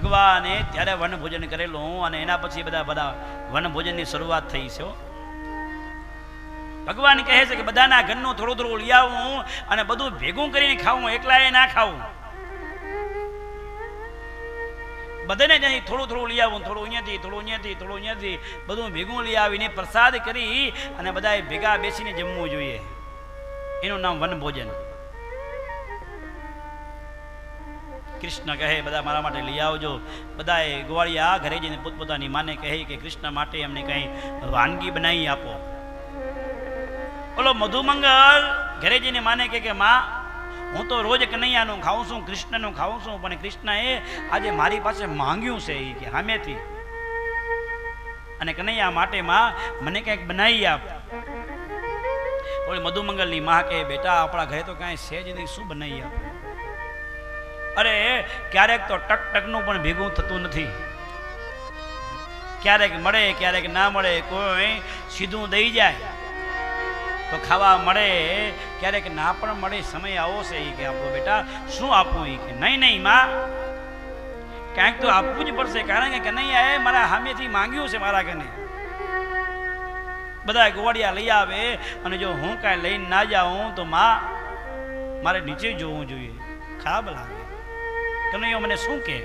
ભગવાને ત્યારે વનભોજન કરેલું અને એના પછી બધા બધા વનભોજનની શરૂઆત થઈ છે ભગવાન કહે છે કે બધાના ઘરનું થોડું થોડું લઈ આવું અને બધું ભેગું કરીને ખાવું એકલા એ ના ખાવું. બધાને ત્યાંથી થોડું થોડું લઈ આવું, થોડું અહીંયાથી થોડું અહીંયાથી થોડું અહીંયાથી. બધું ભેગું લઈ આવીને પ્રસાદ કરી અને બધાએ ભેગા બેસીને જમવું જોઈએ. એનું નામ વનભોજન. કૃષ્ણ કહે, બધા મારા માટે લઈ આવજો. બધાએ ગોવાળિયા ઘરે જઈને પોતપોતાની માને કહે કે, કૃષ્ણ માટે એમને કંઈ વાનગી બનાવી આપો. ઓલો મધુમંગલ. ઘરે જઈને માને કે કે, માં, હું તો રોજ કનૈયાનું ખાઉં છું, કૃષ્ણનું ખાઉં છું, પણ કૃષ્ણએ આજે મારી પાસે માંગ્યું છે એ કે સામેથી અને કનૈયા માટે, માં, મને કંઈક બનાવી આપ. ઓલી મધુમંગલની માં કહે, બેટા, આપણા ઘરે તો કાંઈ છે જ નહીં, શું બનાવી આપ? અરે, ક્યારેક તો ટક ટકનું પણ ભેગું થતું નથી. ક્યારેક મળે, ક્યારેક ના મળે, કોઈ સીધું દઈ જાય. તો ખાવા મળે, ક્યારેક ના પણ મળે, સમય આવો છે એ કે આપણો બેટા, શું આપવું એ કે? નહીં નહીં, માં. ક્યાંક તો આપવું જ પડશે, કારણ કે કનૈયાએ મારા સામેથી માંગ્યું છે મારા કને બધા ગોવાડિયા લઈ આવે અને જો હું કાંઈ લઈને ના જાઉં તો માં મારે નીચે જોવું જોઈએ. ખરાબ લાગે. કનૈયો મને શું કહે?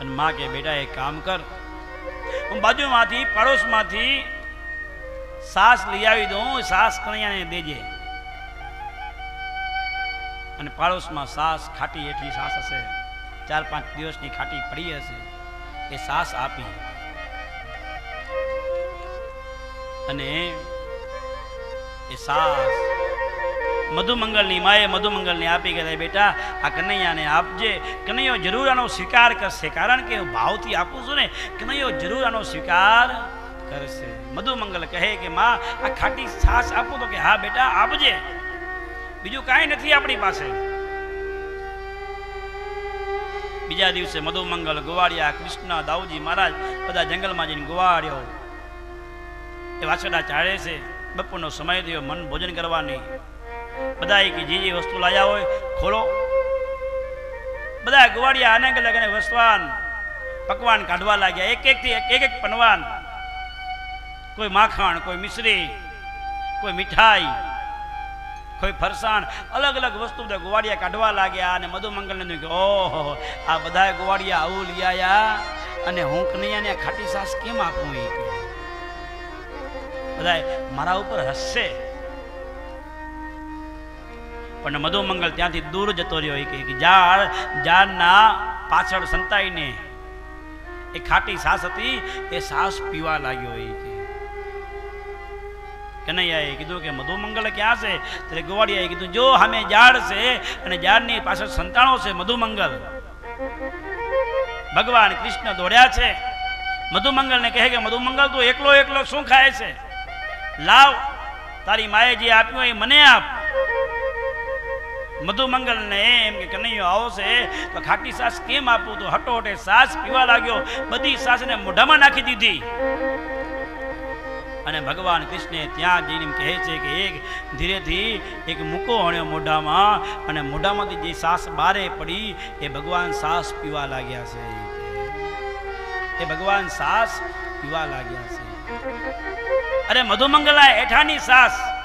અને માં કે બેટા, એક કામ કર. હું બાજુમાંથી, પડોશમાંથી સાસ લઈ આવી દઉં. સાસ કનૈયાને દેજે. અને પાડોશમાં સાસ ખાટી એટલી સાસ હશે, ચાર પાંચ દિવસની ખાટી પડી હશે, એ સાસ આપી. અને એ સાસ મધુમંગલની માએ મધુમંગલને આપી કે બેટા, આ કનૈયાને આપજે. કનૈયો જરૂર આનો સ્વીકાર કરશે. કારણ કે હું ભાવથી આપું છું ને, કનૈયો જરૂર આનો સ્વીકાર કરશે. મધુમંગલ કહે કે, માં, આ ખાટી છાસ આપું તો કે, હા, બેટા, આપજે. બીજું કાંઈ નથી આપણી પાસે. બીજા દિવસે મધુમંગલ ગોવાળિયા કૃષ્ણ દાઉજી મહારાજ બધા જંગલમાં જઈને ગોવાળ્યો એ વાછડા ચાળે છે. બપોરનો સમય થયો, મન ભોજન કરવાની. બધા કે જે જે વસ્તુ લાયા હોય, ખોલો. બધા ગોવાળિયા અનેક અલગ અનેક વસવાન, પકવાન કાઢવા લાગ્યા. એક એક થી એક એક પનવાન. કોઈ માખણ, કોઈ મિશ્રી, કોઈ મીઠાઈ, કોઈ ફરસાણ, અલગ અલગ વસ્તુ બધા ગોવાડિયા કાઢવા લાગ્યા અને મધુમંગલને થયું કે ઓહો, આ બધા ગોવાડિયા આવું લઈ આવ્યા અને હું કનૈયાને ખાટી સાસ કેમ આપું? એ બધા મારા ઉપર હસશે. પણ મધુમંગલ ત્યાંથી દૂર જતો રહ્યો. કે ઝાડ ઝાડના પાછળ સંતાઈને. એ ખાટી સાસ હતી, એ સાસ પીવા લાગ્યો. એ કે, કનૈયાએ કીધું કે, મધુમંગલ ક્યાં છે? ત્યારે ગોવાડિયાએ કીધું, જો સામે ઝાડ છે અને ઝાડની પાછળ સંતાણો છે, મધુમંગલ. ભગવાન કૃષ્ણ દોડ્યા છે. મધુમંગલને કહે કે, મધુમંગલ, તું એકલો એકલો શું ખાય છે? લાવ, તારી માએ જે આપ્યું એ મને આપ. મધુમંગલને એમ કે કનૈયો આવશે, તો ખાટી સાસ કેમ આપું? તો હટો હટે સાસ પીવા લાગ્યો. બધી સાસને મોઢામાં નાખી દીધી. અને ભગવાન કૃષ્ણે ત્યાં જઈને કહે છે કે એક ધીરેથી એક મૂકો હણ્યો મોઢામાં અને મોઢામાંથી જે સાસ બારે પડી, એ ભગવાન સાસ પીવા લાગ્યા છે. એ ભગવાન સાસ પીવા લાગ્યા છે. અરે મધુમંગલા, એઠાની સાસ.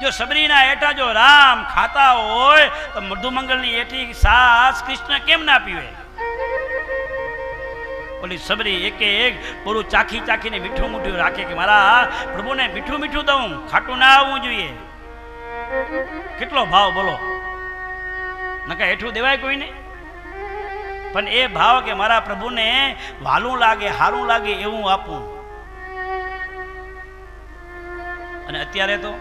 જો સબરીના એટા જો રામ ખાતા હોય, તો મધુમંગલની એઠી સાસ કૃષ્ણ કેમ ના પીવે? ઓલી સબરી એકે એક પૂરું ચાખી ચાખીને મીઠું મીઠું રાખે કે મારા પ્રભુને મીઠું મીઠું દઉં, ખાટું ના આવવું જોઈએ. કેટલો ભાવ બોલો. નકા હેઠું દેવાય કોઈને? પણ એ ભાવ કે મારા પ્રભુને વાલું લાગે, હારું લાગે એવું આપું. અને અત્યારે તો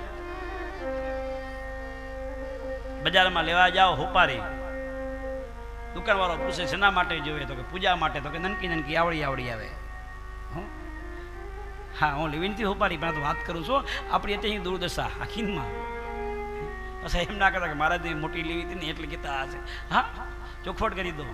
બજારમાં લેવા જાઓ હોપારી. દુકાનવાળો પૂછે, શેના માટે જોઈએ તો કે, પૂજા માટે. તો કે, નનકી નનકી, આવડી આવડી આવે. હં? હા લિવિનથી હોપારી, પણ વાત કરું છું આપણી અત્યારે દુર્દશા આખીનમાં પછી એમ ના કરતા કે, મારાથી મોટી લેવી હતી ને, એટલે કહેતા હશે હા, ચોખવટ કરી દો.